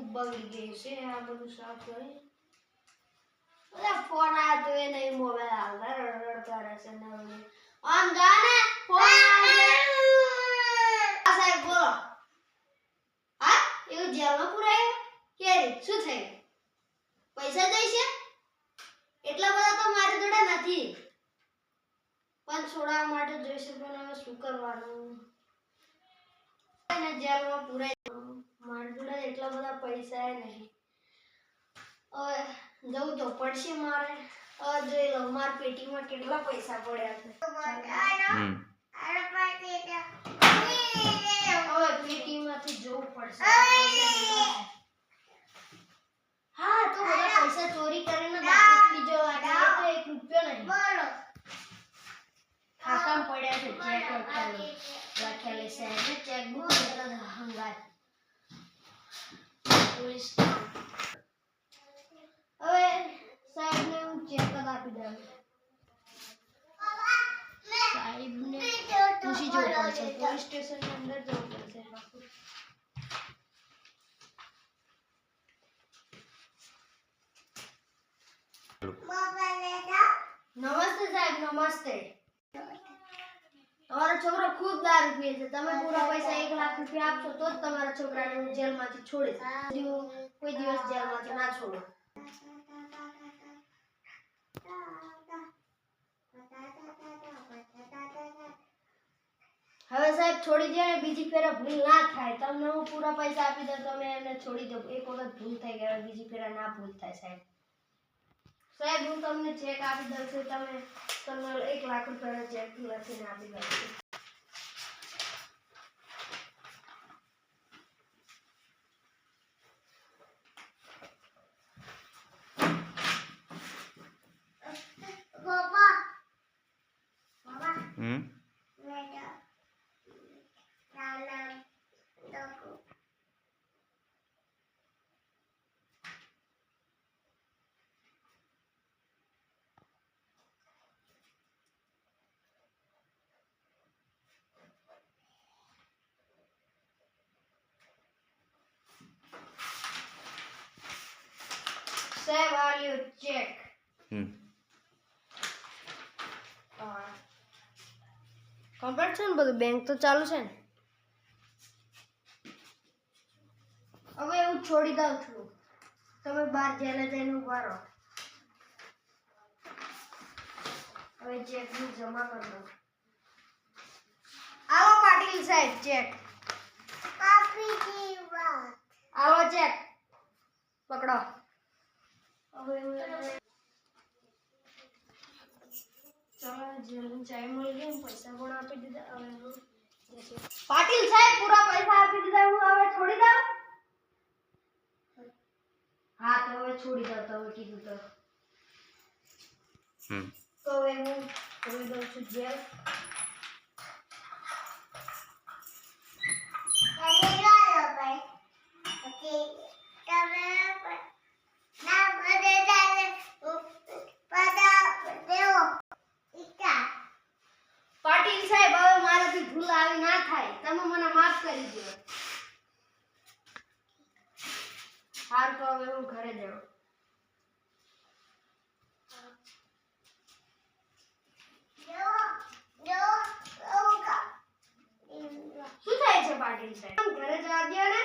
બગડી ગઈ છે, આ બધું સાફ કરી. બધા ફોન આવ્યો એ નહીં મોબાઈલ આવતા રડ કરે છે ને આમ જા ફોન આ પુરાયું? કે શું થયું? પૈસા જઈશે? એટલા બધા તો મારી જોડે નથી. પણ છોડાવવા માટે જોઈશે પણ હવે શું કરવાનું? જેલમાં દેવાનું. મારી જોડે એટલા બધા પૈસા નહીં. જવું તો પડશે મારે. જોઈ લઉં મારા પેટીમાં કેટલા પૈસા પડ્યા છે. પેટીમાંથી જોવું પડશે. હા તો બધા પૈસા ચોરી કરીને બીજો તો એક રૂપિયો નહીં. ખાતામાં પડ્યા છે ચેક લખેલી છે ચેકબુક પોલીસ હવે સાહેબને હું ચેક આપી દઉં સાહેબને પૂછી જવું પડશે પોલીસ સ્ટેશનની અંદર જવું પડશે. નમસ્તે સાહેબ, નમસ્તે તમારો છોકરો ખૂબ દારૂ પીએ છે. તમે પૂરા પૈસા એક લાખ રૂપિયા આપશો તો જ તમારા છોકરાને હું જેલમાંથી છોડીશ. બીજું કોઈ દિવસ જેલમાંથી ના છોડો. હવે સાહેબ છોડી દે બીજી ફેરા ભૂલ ના થાય. તમને હું પૂરા પૈસા આપી દઉં તમે એમને છોડી દો. એક વખત ભૂલ થઈ ગઈ હવે બીજી ફેરા ના ભૂલ થાય સાહેબ. સાહેબ હું તમને ચેક આપી દઉં છું. તમે તમને એક લાખ રૂપિયાનો ચેક લખીને આપી દઉં છું. હમ? આ લ્યો ચેક હમ કમ્પ્લીટ છે ને બધું બેંક તો ચાલુ છે ને હવે હું છોડી દઉં છું તમે બહાર જેલે જઈને ઊભા રહો હવે ચેક હું જમા કરી દઉં આવો પાટીલ સાહેબ ચેક આવો ચેક પકડો પાટીલ સાહેબ પૂરા પૈસા આપી દીધા હું હવે છોડી દઉં? હા તો હવે છોડી દઉં તો કીધું તો. તો હવે હું છોડી દઉં છું જેલ પાટીલ સાહેબ હવે મારાથી ભૂલ આવી ના થાય તમે મને કરી દો. હાર, તો હવે હું ઘરે જાઉં. શું થાય છે પાટીલ સાહેબ? ઘરે જવા દો ને.